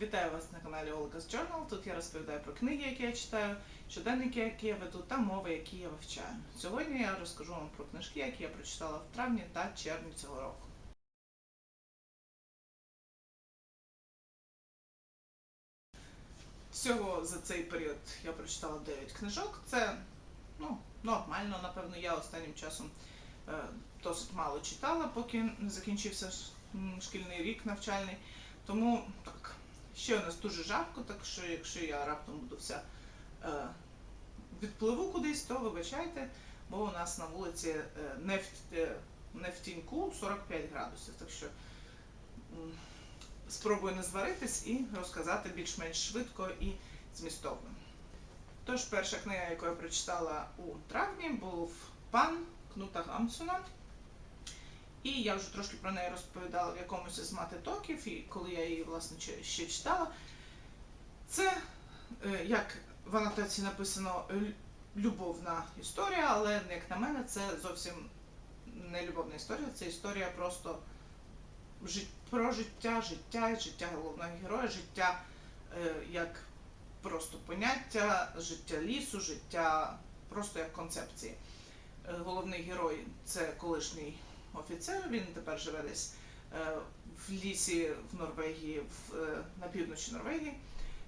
Вітаю вас на каналі Olga's Journal. Тут я розповідаю про книги, які я читаю, щоденники, які я веду, та мови, які я вивчаю. Сьогодні я розкажу вам про книжки, які я прочитала в травні та червні цього року. Всього за цей період я прочитала 9 книжок. Це ну, нормально, напевно, я останнім часом е, досить мало читала, поки не закінчився шкільний рік навчальний. Тому так, ще у нас дуже жарко, так що якщо я раптом буду вся е, відпливу кудись, то вибачайте, бо у нас на вулиці е, не, в, е, 45 градусів. Так що м, спробую не зваритись і розказати більш-менш швидко і змістовно. Тож, перша книга, яку я прочитала у травні, був Пан Кнута Гамсуна. І я вже трошки про неї розповідала в якомусь із матитоків, і коли я її власне ще- читала. Це, е, як в анотації написано, любовна історія, але як на мене, це зовсім не любовна історія, це історія просто про життя, життя, життя головного героя, життя е, як просто поняття, життя лісу, життя просто як концепції. Е, Головний герой це колишній офіцер, він тепер живе десь е, в лісі в Норвегії, в, е, на півночі Норвегії.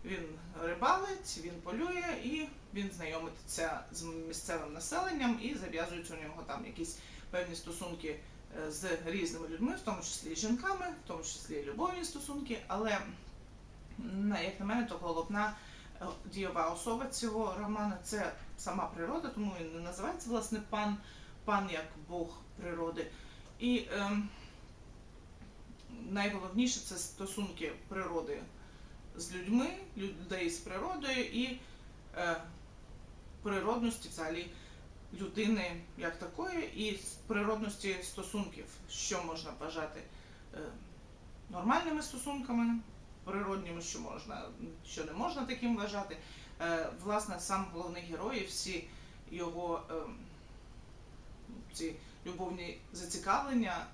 Він рибалить, він полює і він знайомиться з місцевим населенням і зав'язуються у нього там якісь певні стосунки е, з різними людьми, в тому числі і жінками, в тому числі і любовні стосунки. Але як на мене, то головна дієва особа цього роману це сама природа, тому він не називається власне пан, пан як Бог природи. І ем, найголовніше це стосунки природи з людьми, людей з природою і е, природності взагалі людини як такої, і природності стосунків, що можна вважати е, нормальними стосунками, природніми, що можна, що не можна таким вважати. Е, власне, сам головний герой, і всі його ем, ці любовні зацікавлення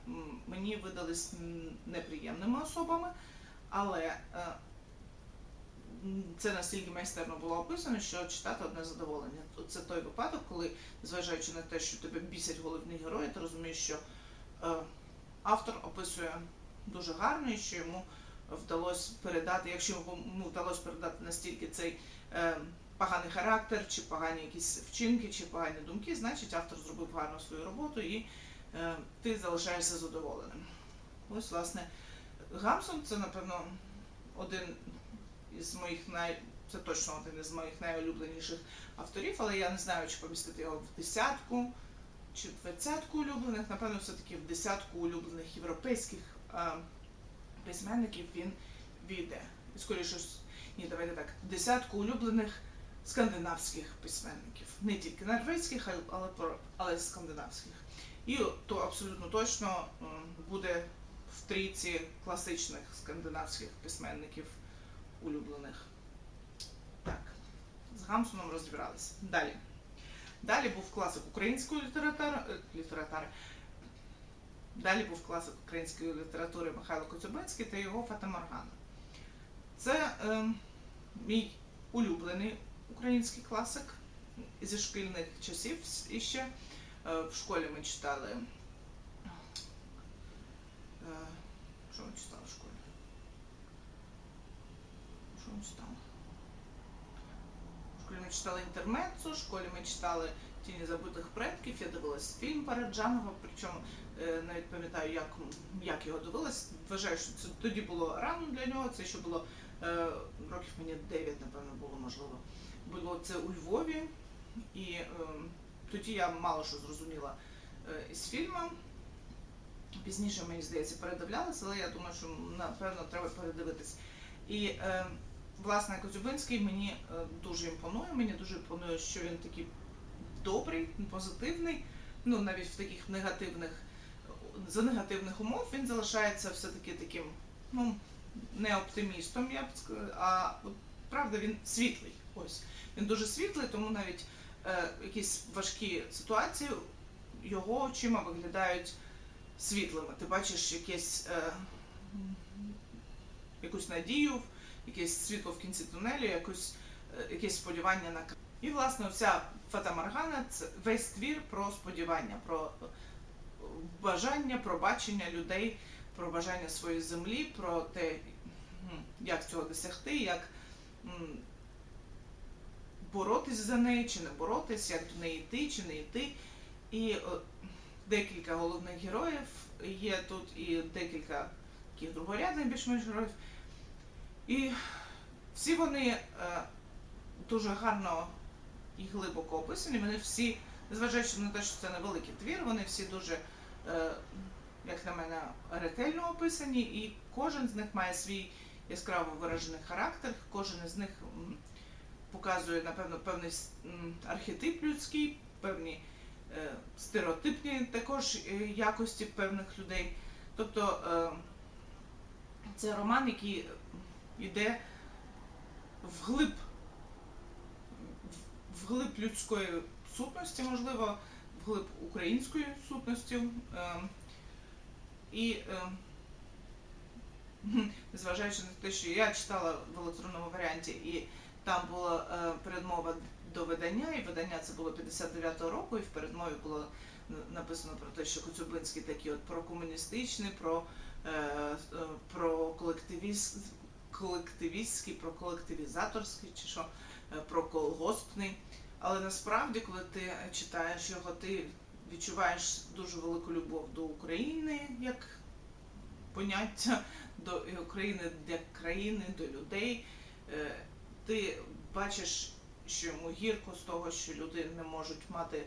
мені видались неприємними особами, але е, це настільки майстерно було описано, що читати одне задоволення. Це той випадок, коли, зважаючи на те, що тебе бісять головні герої, ти розумієш, що е, автор описує дуже гарно і що йому вдалося передати, якщо йому вдалося передати настільки цей е, поганий характер, чи погані якісь вчинки, чи погані думки, значить автор зробив гарно свою роботу і е, ти залишаєшся задоволеним. Ось, власне, Гамсон це, напевно, один із моїх най. Це точно один із моїх найулюбленіших авторів, але я не знаю, чи помістити його в десятку чи в двадцятку улюблених. Напевно, все-таки в десятку улюблених європейських е, письменників він війде. Скоріше, ні, давайте так, десятку улюблених скандинавських письменників. Не тільки норвезьких, але, але скандинавських. І то абсолютно точно буде в трійці класичних скандинавських письменників улюблених. Так, з Гамсоном розібралися. Далі. Далі був класик української літератури, е, літератури. Далі був класик української літератури Михайло Коцюбинський та його Фатаморгана. Це е, мій улюблений український класик зі шкільних часів іще. Е, в школі ми читали. Е, що ми читали в школі? Що ми читали? В школі ми читали інтермеццо, в школі ми читали Тіні забутих предків. Я дивилась фільм Параджанова, причому е, навіть пам'ятаю, як, як його дивилась. Вважаю, що це тоді було рано для нього. Це ще було років мені 9, напевно, було можливо. Було це у Львові, і е, тоді я мало що зрозуміла е, із фільму. Пізніше, мені здається, передивлялася, але я думаю, що напевно треба передивитись. І е, власне Козюбинський мені е, дуже імпонує. Мені дуже імпонує, що він такий добрий, позитивний. Ну навіть в таких негативних за негативних умов він залишається все-таки таким, ну не оптимістом, я б сказала, а правда він світлий. Ось він дуже світлий, тому навіть е, якісь важкі ситуації його очима виглядають світлими. Ти бачиш якесь е, якусь надію, якесь світло в кінці тунелю, якусь, е, якесь сподівання на І, власне, оця Фата Моргана це весь твір про сподівання, про е, бажання, про бачення людей, про бажання своєї землі, про те, як цього досягти, як боротись за неї чи не боротись, як до неї йти чи не йти. І е, декілька головних героїв є тут, і декілька таких другорядних більш-менш героїв. І всі вони е, дуже гарно і глибоко описані. Вони всі, незважаючи на те, що це невеликий твір, вони всі дуже, е, як на мене, ретельно описані, і кожен з них має свій яскраво виражений характер, кожен із них показує, напевно, певний архетип людський, певні е, стереотипні також е, якості певних людей. Тобто е, це роман, який йде вглиб, вглиб людської сутності, можливо, вглиб української сутності. І незважаючи на те, що я читала в електронному варіанті, і там була е, передмова до видання, і видання це було 59-го року, і в передмові було написано про те, що Коцюбинський такий от прокомуністичний, про, е, е, про колективіст, колективістський, про колективізаторський, чи що, е, про колгоспний. Але насправді, коли ти читаєш його, ти відчуваєш дуже велику любов до України як поняття, до України як країни, до людей. Ти бачиш, що йому гірко з того, що люди не можуть мати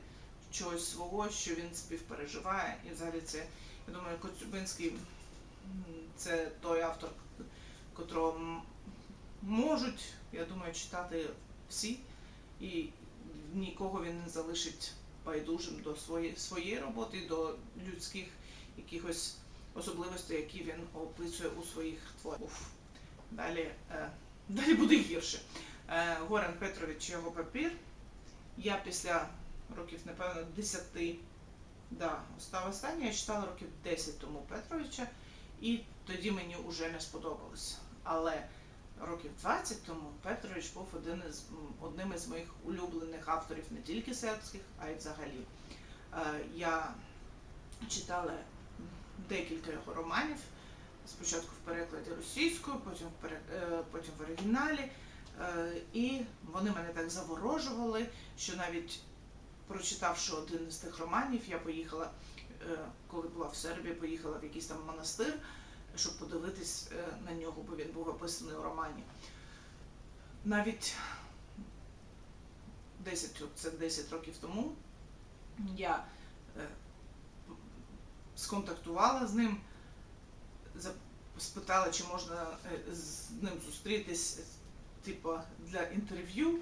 чогось свого, що він співпереживає. І взагалі це, я думаю, Коцюбинський це той автор, котрого можуть, я думаю, читати всі, і нікого він не залишить байдужим до своєї, своєї роботи, до людських якихось особливостей, які він описує у своїх творах. Далі, е, далі буде гірше. Е, Горан Петрович його папір. Я після років, напевно, 10, да, став останній, я читала років 10 тому Петровича, і тоді мені вже не сподобалось. Але років 20 тому Петрович був один із, одним із моїх улюблених авторів не тільки сербських, а й взагалі. Е, Я читала декілька його романів. Спочатку в перекладі російською, потім е, потім в оригіналі. Е, І вони мене так заворожували, що навіть прочитавши один із тих романів, я поїхала, е, коли була в Сербії, поїхала в якийсь там монастир, щоб подивитись на нього, бо він був описаний у романі. Навіть 10, це 10 років тому я сконтактувала з ним, спитала, чи можна е, з ним зустрітись, типу, для інтерв'ю.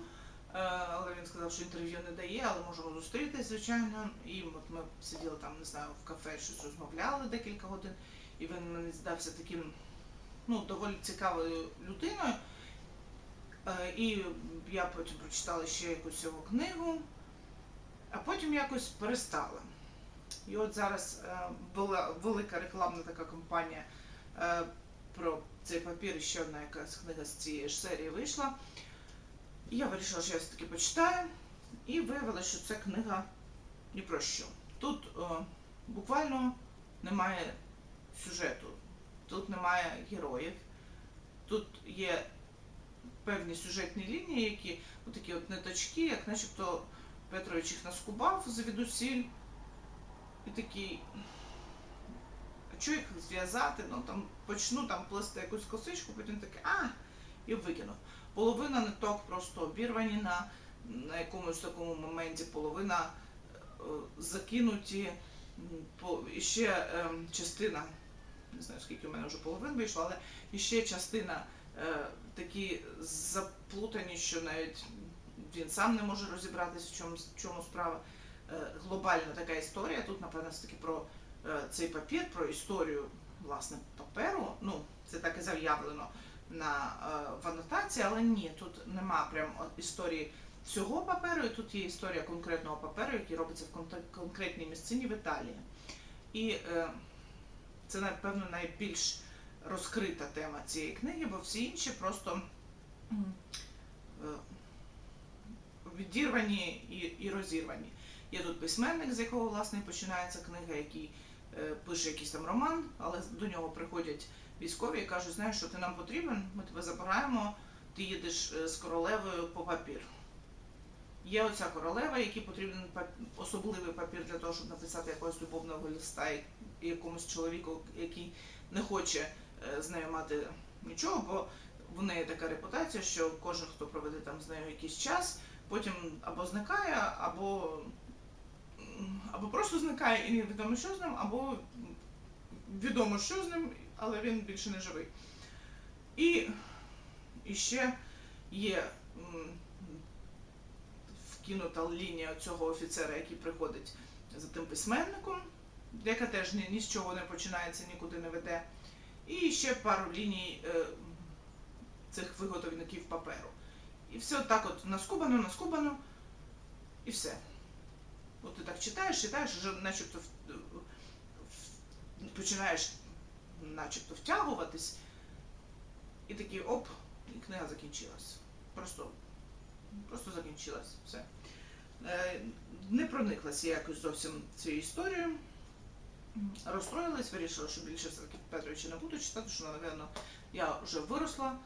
Е, Але він сказав, що інтерв'ю не дає, але можемо зустрітись, звичайно. І от ми сиділи там, не знаю, в кафе, щось розмовляли декілька годин, і він мені здався таким ну, доволі цікавою людиною. Е, І я потім прочитала ще якусь його книгу, а потім якось перестала. І от зараз е, була велика рекламна така кампанія е, про цей папір, ще одна якась книга з цієї ж серії вийшла. Я вирішила, що я все-таки почитаю, і виявилося, що це книга ні про що. Тут е, буквально немає сюжету, тут немає героїв, тут є певні сюжетні лінії, які такі от ниточки, як начебто Петрович їх наскубав завідусіль, і такий. Що їх зв'язати? Ну там почну там плести якусь косичку, потім таке, а, і викинув. Половина ниток просто обірвані на, на якомусь такому моменті, половина е, закинуті, по, і ще е, частина, не знаю скільки у мене вже половин вийшло, але і ще частина е, такі заплутані, що навіть він сам не може розібратися, в чому, в чому справа. Е, глобальна така історія. Тут, напевно, все-таки про е, цей папір, про історію власне паперу. Ну, це так і заявлено на е, в анотації, але ні, тут нема прям історії всього паперу, і тут є історія конкретного паперу, який робиться в конкретній місцині в Італії. І е, це, напевно, найбільш розкрита тема цієї книги, бо всі інші просто е, відірвані і, розірвані. Є тут письменник, з якого власне починається книга, який е, пише якийсь там роман, але до нього приходять військові і кажуть, знаєш, що ти нам потрібен, ми тебе забираємо, ти їдеш е, з королевою по папір. Є оця королева, якій потрібен особливий папір для того, щоб написати якогось любовного листа і- якомусь чоловіку, який не хоче е, з нею мати нічого, бо в неї така репутація, що кожен, хто проведе там з нею якийсь час, потім або зникає, або, або просто зникає і невідомо, що з ним, або відомо, що з ним, але він більше не живий. І, і ще є вкинута лінія цього офіцера, який приходить за тим письменником, яка теж ні, ні з чого не починається, нікуди не веде. І ще пару ліній е, цих виготовників паперу. І все так от наскубано, наскубано, і все. От ти так читаєш, читаєш, вже начебто починаєш начебто втягуватись, і такий оп, і книга закінчилась. Просто, просто закінчилась. Все. Е, Не прониклася якось зовсім цією історією. Розстроїлась, вирішила, що більше все-таки Петровича не буду читати, що, напевно, я вже виросла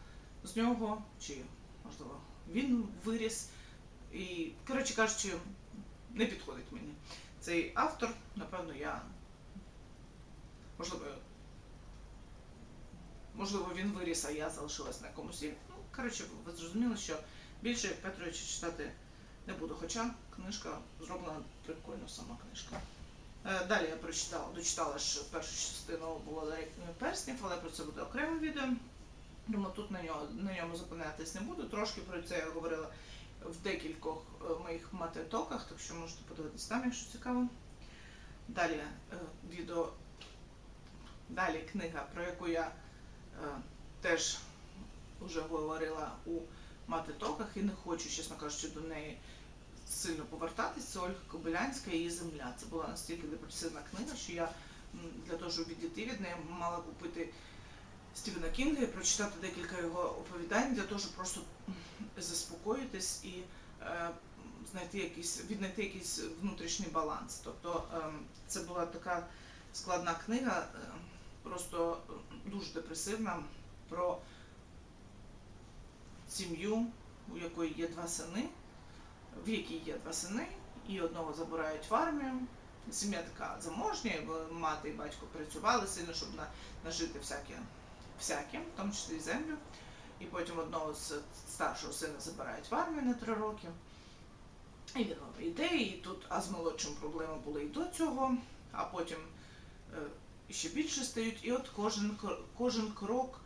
з нього, чи, можливо, він виріс. І, коротше кажучи, не підходить мені. Цей автор, напевно, я. Можливо, можливо, він виріс, а я залишилась на комусь. Ну, коротше, ви зрозуміли, що більше Петровича читати не буду, хоча книжка зроблена прикольно, сама книжка. Е, Далі я прочитала, дочитала ж першу частину володаря перснів, але про це буде окреме відео. Думаю, тут на нього на ньому зупинятись не буду. Трошки про це я говорила в декількох моїх матетоках, так що можете подивитись там, якщо цікаво. Далі е, відео, далі книга, про яку я е, теж вже говорила у матетоках і не хочу, чесно кажучи, до неї сильно повертатись. Це Ольга Кобилянська і її земля. Це була настільки депресивна книга, що я для того, щоб відійти від неї, мала купити Стівена Кінга і прочитати декілька його оповідань для того, щоб просто заспокоїтись і е, знайти якийсь, віднайти якийсь внутрішній баланс. Тобто ем, це була така складна книга, е, просто дуже депресивна про сім'ю, у якої є два сини, в якій є два сини, і одного забирають в армію. Сім'я така заможня, мати і батько працювали сильно, щоб на, нажити всяке, всяке, в тому числі і землю. І потім одного з старшого сина забирають в армію на три роки. І він йде, і тут, а з молодшим проблеми були і до цього, а потім е, ще більше стають. І от кожен, кожен крок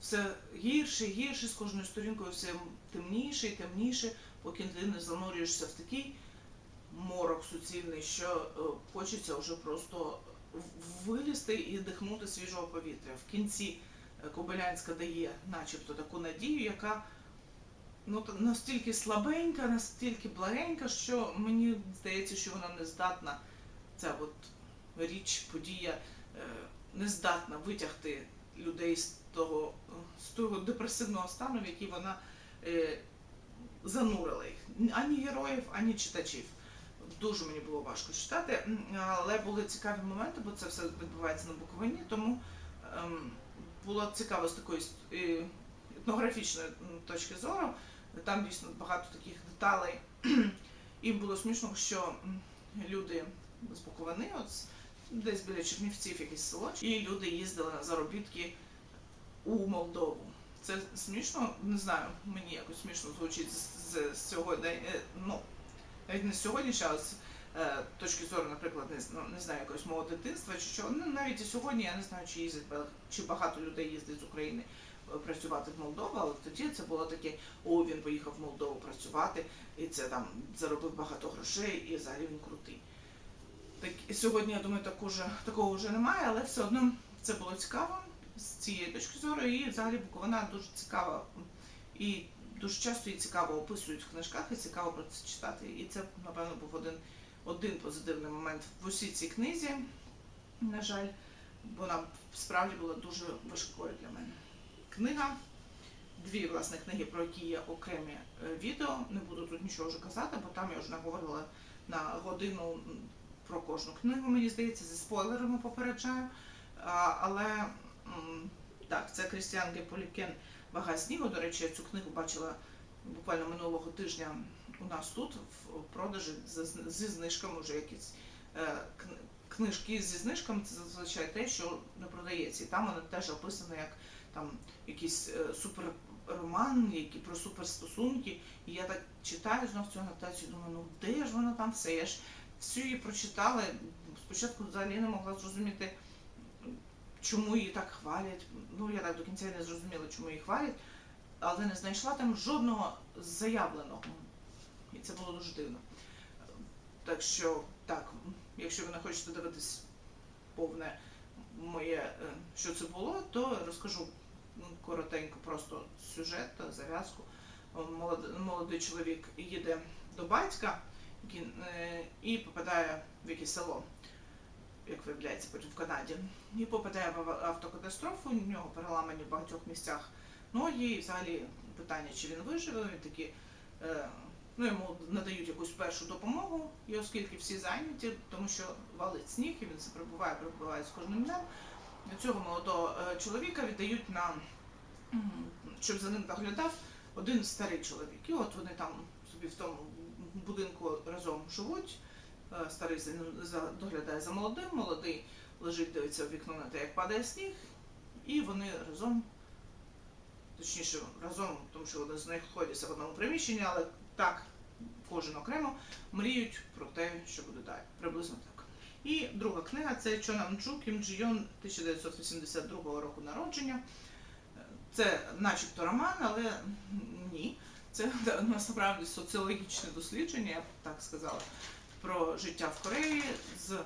все гірше гірше, з кожною сторінкою все темніше і темніше, поки ти не занурюєшся в такий морок суцільний, що е, хочеться вже просто вилізти і дихнути свіжого повітря. В кінці е, Кобилянська дає начебто таку надію, яка ну, настільки слабенька, настільки благенька, що мені здається, що вона не здатна, ця от річ, подія, е, не здатна витягти людей з того, з того депресивного стану, в який вона е, занурила їх. Ані героїв, ані читачів. Дуже мені було важко читати, але були цікаві моменти, бо це все відбувається на Буковині, тому ем, було цікаво з такої е, етнографічної точки зору. Там дійсно багато таких деталей. І було смішно, що люди з Буковини, от десь біля Чернівців якесь село, і люди їздили на заробітки у Молдову. Це смішно, не знаю, мені якось смішно звучить з, сьогодні, е, ну, навіть не з сьогоднішнього, а з е, точки зору, наприклад, не, ну, не знаю, якогось мого дитинства чи що. Ну, навіть і сьогодні я не знаю, чи їздять ба- чи багато людей їздить з України працювати в Молдову, але тоді це було таке, о, він поїхав в Молдову працювати, і це там заробив багато грошей, і взагалі він крутий. Так, і сьогодні, я думаю, таку же, такого вже немає, але все одно це було цікаво з цієї точки зору, і взагалі Буковина дуже цікава. І дуже часто її цікаво описують в книжках, і цікаво про це читати. І це, напевно, був один, один позитивний момент в усій цій книзі. На жаль, вона справді була дуже важкою для мене. Книга, дві власне книги, про які є окремі е, відео. Не буду тут нічого вже казати, бо там я вже наговорила на годину про кожну книгу, мені здається, зі спойлерами попереджаю. Але так, це Крістіан Геполікен Вага снігу. До речі, я цю книгу бачила буквально минулого тижня у нас тут в продажі зі знижками вже якісь е, книжки зі знижками це зазвичай те, що не продається. І там вона теж описана як там якийсь е, суперроман, які про суперстосунки. І я так читаю знов цю анотацію, думаю, ну де ж вона там все? Я ж всю її прочитала. Спочатку взагалі не могла зрозуміти, чому її так хвалять. Ну я так до кінця не зрозуміла, чому її хвалять, але не знайшла там жодного заявленого. І це було дуже дивно. Так що, так, якщо ви не хочете дивитись повне моє, е, що це було, то розкажу коротенько просто сюжет та зав'язку. Молодий, чоловік їде до батька е, і попадає в якесь село, як виявляється потім в Канаді, і попадає в автокатастрофу, у нього переламані в багатьох місцях ноги, і взагалі питання, чи він виживе, він такі. е, Ну, йому надають якусь першу допомогу, і оскільки всі зайняті, тому що валить сніг, і він прибуває, прибуває з кожним днем. Цього молодого е, чоловіка віддають на щоб за ним доглядав один старий чоловік. І от вони там собі в тому будинку разом живуть. Е, Старий доглядає за молодим, молодий лежить, дивиться в вікно на те, як падає сніг, і вони разом, точніше, разом, тому що вони знаходяться в одному приміщенні, але так, кожен окремо, мріють про те, що буде далі. Приблизно так. І друга книга це Чонамчу Кім Джі Йон 1982 року народження. Це начебто роман, але ні. Це насправді соціологічне дослідження, я б так сказала, про життя в Кореї з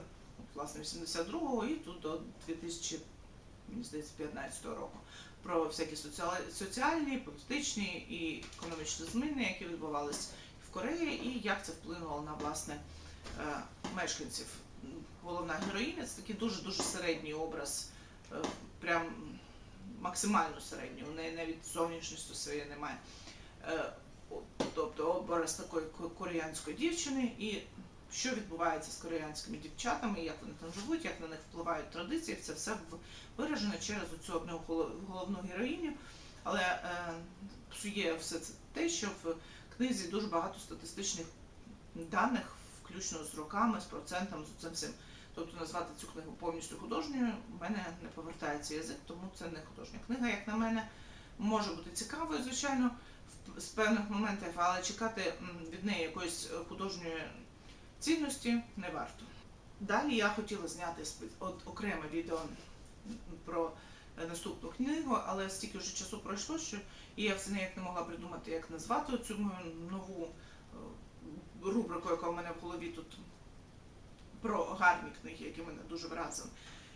власне 82-го і тут до 2015 року. Про всякі соціальні, політичні і економічні зміни, які відбувалися в Кореї, і як це вплинуло на власне е, мешканців. Головна героїня це такий дуже дуже середній образ, е, прям максимально середній. У неї навіть зовнішністю своєї немає. Е, Тобто образ такої ко- кореянської дівчини і що відбувається з кореянськими дівчатами, як вони там живуть, як на них впливають традиції, це все виражено через цю одну головну героїню. Але е, псує все це те, що в книзі дуже багато статистичних даних, включно з роками, з процентом, з цим всім. Тобто назвати цю книгу повністю художньою в мене не повертається язик, тому це не художня книга, як на мене. Може бути цікавою, звичайно, з певних моментів, але чекати від неї якоїсь художньої цінності не варто. Далі я хотіла зняти от окреме відео про наступну книгу, але стільки вже часу пройшло, що і я все ніяк не могла придумати, як назвати цю нову рубрику, яка в мене в голові тут про гарні книги, які мене дуже вразили.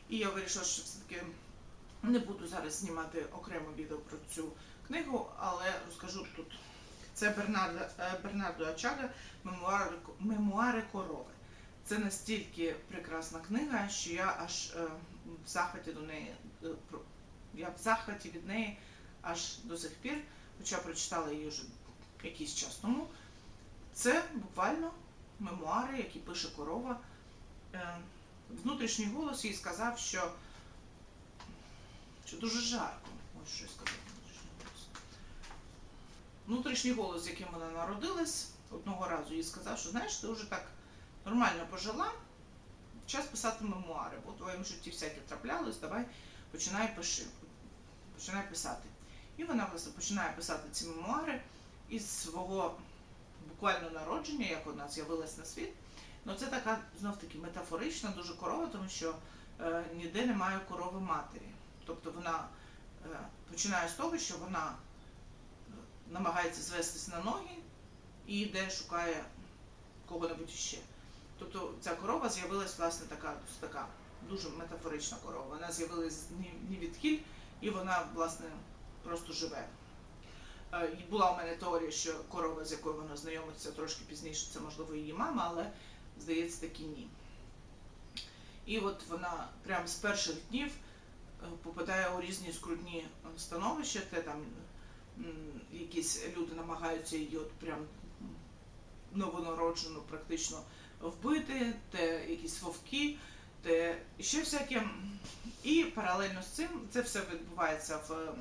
І я вирішила, що все-таки не буду зараз знімати окремо відео про цю книгу, але розкажу тут. Це Бернардо, е, Бернардо Ачага мемуари, мемуари корови. Це настільки прекрасна книга, що я аж е, в захваті до неї е, я в захваті від неї аж до сих пір, хоча прочитала її вже якийсь час тому. Це буквально мемуари, які пише корова. Е, Внутрішній голос їй сказав, що, що дуже жарко. Ось що сказав внутрішній голос. Внутрішній голос, з яким вона народилась, одного разу їй сказав, що знаєш, ти вже так нормально пожила, час писати мемуари, бо в твоєму житті всяке траплялось, давай починай пиши, починай писати. І вона власне починає писати ці мемуари із свого буквально народження, як вона з'явилась на світ. Ну це така знов таки метафорична, дуже корова, тому що е, ніде немає корови матері. Тобто вона е, починає з того, що вона е, намагається звестись на ноги і йде, шукає кого-небудь ще. Тобто ця корова з'явилась власне така, така дуже метафорична корова. Вона з'явилась ні, ні відхиль, і вона власне просто живе. Е, була у мене теорія, що корова, з якою вона знайомиться трошки пізніше, це можливо її мама, але здається таки ні. І от вона прямо з перших днів е, попадає у різні скрутні становища, де там якісь люди намагаються її от прям новонароджену практично вбити, де якісь вовки, де ще всяке. І паралельно з цим це все відбувається в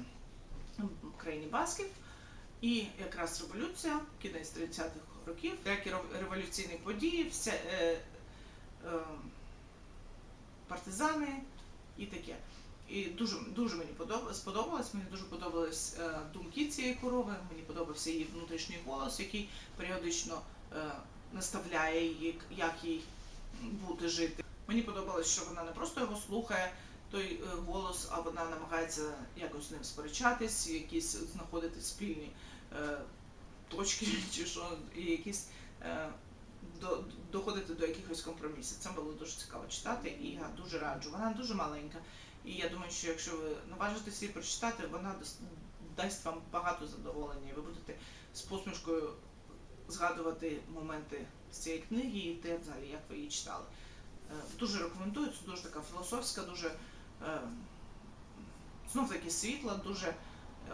країні Басків. І якраз революція, кінець 30-х років, які рев- революційні події, все, е, е, партизани і таке. І дуже, дуже мені подоб- сподобалось, мені дуже подобались е, думки цієї корови, мені подобався її внутрішній голос, який періодично е, наставляє її, як їй бути жити. Мені подобалось, що вона не просто його слухає, той е, голос, а вона намагається якось з ним сперечатись, якісь знаходити спільні е, точки чи що, і якісь е, до, доходити до якихось компромісів. Це було дуже цікаво читати, і я дуже раджу. Вона дуже маленька. І я думаю, що якщо ви наважитесь її прочитати, вона дасть вам багато задоволення. І ви будете з посмішкою згадувати моменти з цієї книги і те, взагалі, як ви її читали. Дуже рекомендую, це дуже така філософська, дуже знов таки світла, дуже е,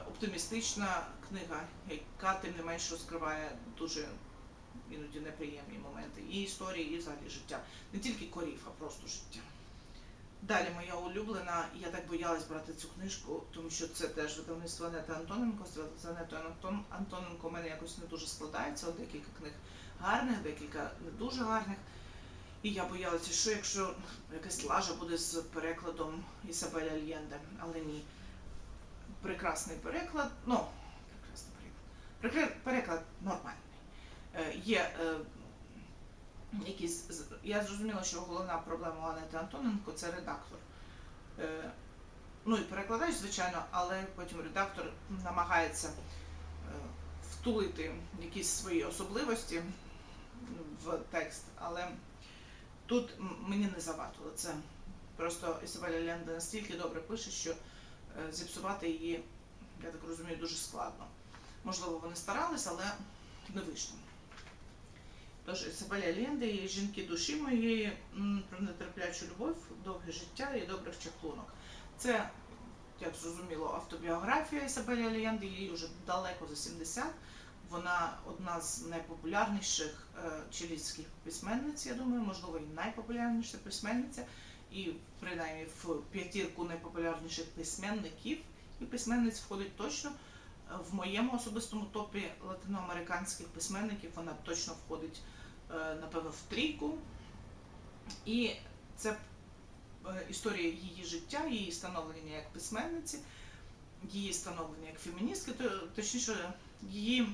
оптимістична книга, яка тим не менш розкриває дуже іноді неприємні моменти і історії, і взагалі життя. Не тільки корів, а просто життя. Далі моя улюблена, я так боялась брати цю книжку, тому що це теж видавництво Анети Антоненко. З Анетою Антон, Антоненко у мене якось не дуже складається. Декілька книг гарних, декілька не дуже гарних. І я боялася, що якщо якась лажа буде з перекладом Ісабеля Альєнде, але ні. Прекрасний переклад, ну, прекрасний переклад. Переклад нормальний. Е, Є е, якісь. Я зрозуміла, що головна проблема Анети Антоненко це редактор. Е, Ну і перекладач, звичайно, але потім редактор намагається е, втулити якісь свої особливості в текст, але тут мені не завадило. Це просто Ісабеля Ленда настільки добре пише, що е, зіпсувати її, я так розумію, дуже складно. Можливо, вони старались, але не вийшло. Тож Ісабеля Ленда і жінки душі моєї про нетерплячу любов, довге життя і добрих чаклунок. Це, як зрозуміло, автобіографія Ісабелі Алієнди, їй вже далеко за 70. Вона одна з найпопулярніших е, чилійських письменниць, я думаю, можливо, і найпопулярніша письменниця, і принаймні в п'ятірку найпопулярніших письменників і письменниць входить точно. В моєму особистому топі латиноамериканських письменників вона точно входить, е, напевно, в трійку. І це е, історія її життя, її становлення як письменниці, її становлення як феміністки, то- точніше, її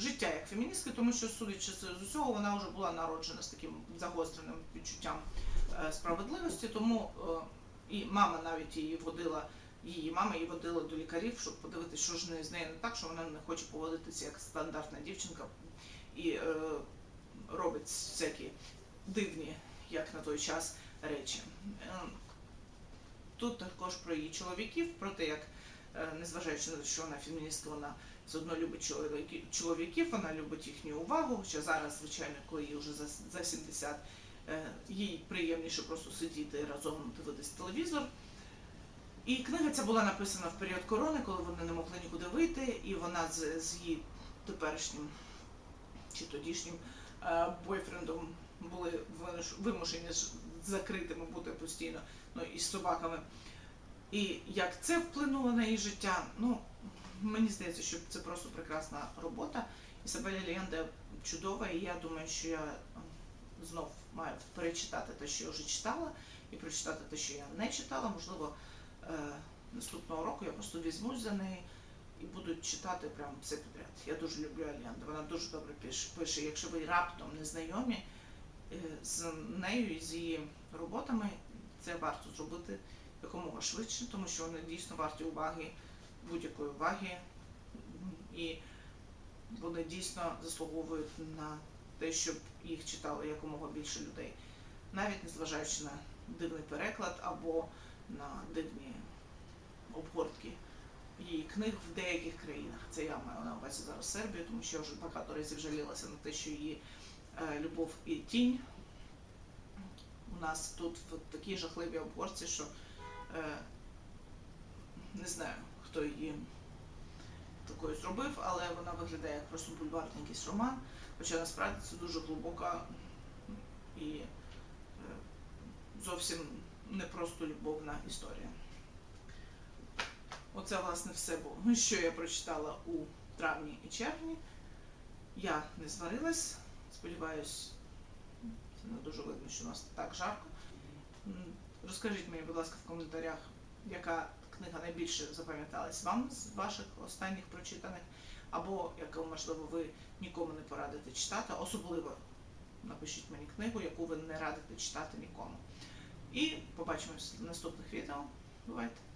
життя як феміністки, тому що, судячи з усього, вона вже була народжена з таким загостреним відчуттям е, справедливості, тому е, і мама навіть її водила, її мама її водила до лікарів, щоб подивитися, що ж не з нею не так, що вона не хоче поводитися як стандартна дівчинка і е, робить всякі дивні, як на той час, речі. Е, Тут також про її чоловіків, про те, як, незважаючи на те, що вона феміністка, вона все одно любить чоловіків, вона любить їхню увагу. Хоча зараз, звичайно, коли їй вже за, за 70, е, їй приємніше просто сидіти разом дивитися телевізор. І книга ця була написана в період корони, коли вони не могли нікуди вийти, і вона з, з її теперішнім чи тодішнім е, бойфрендом були вимушені закритими бути постійно, ну і з собаками. І як це вплинуло на її життя, ну мені здається, що це просто прекрасна робота. Ісабеля Лієнда чудова, і я думаю, що я знов маю перечитати те, що я вже читала, і прочитати те, що я не читала. Можливо, е, наступного року я просто візьмусь за неї і буду читати прям все підряд. Я дуже люблю Аліанду, вона дуже добре пише. Якщо ви раптом не знайомі е, з нею і з її роботами, це варто зробити якомога швидше, тому що вони дійсно варті уваги, будь-якої уваги, і вони дійсно заслуговують на те, щоб їх читало якомога більше людей, навіть незважаючи на дивний переклад або на дивні обгортки її книг в деяких країнах. Це я маю на увазі зараз Сербію, тому що я вже багато разів жалілася на те, що її е, любов і тінь у нас тут в такій жахливій обгорці, що е, не знаю, хто її такою зробив, але вона виглядає як просто бульварний якийсь роман. Хоча насправді це дуже глибока і е, зовсім не просто любовна історія. Оце, власне, все було, що я прочитала у травні і червні. Я не зварилась, сподіваюсь, це не дуже видно, що у нас так жарко. Розкажіть мені, будь ласка, в коментарях, яка книга найбільше запам'яталась вам з ваших останніх прочитаних, або яку, можливо, ви нікому не порадите читати, особливо напишіть мені книгу, яку ви не радите читати нікому. І побачимось в наступних відео. Бувайте!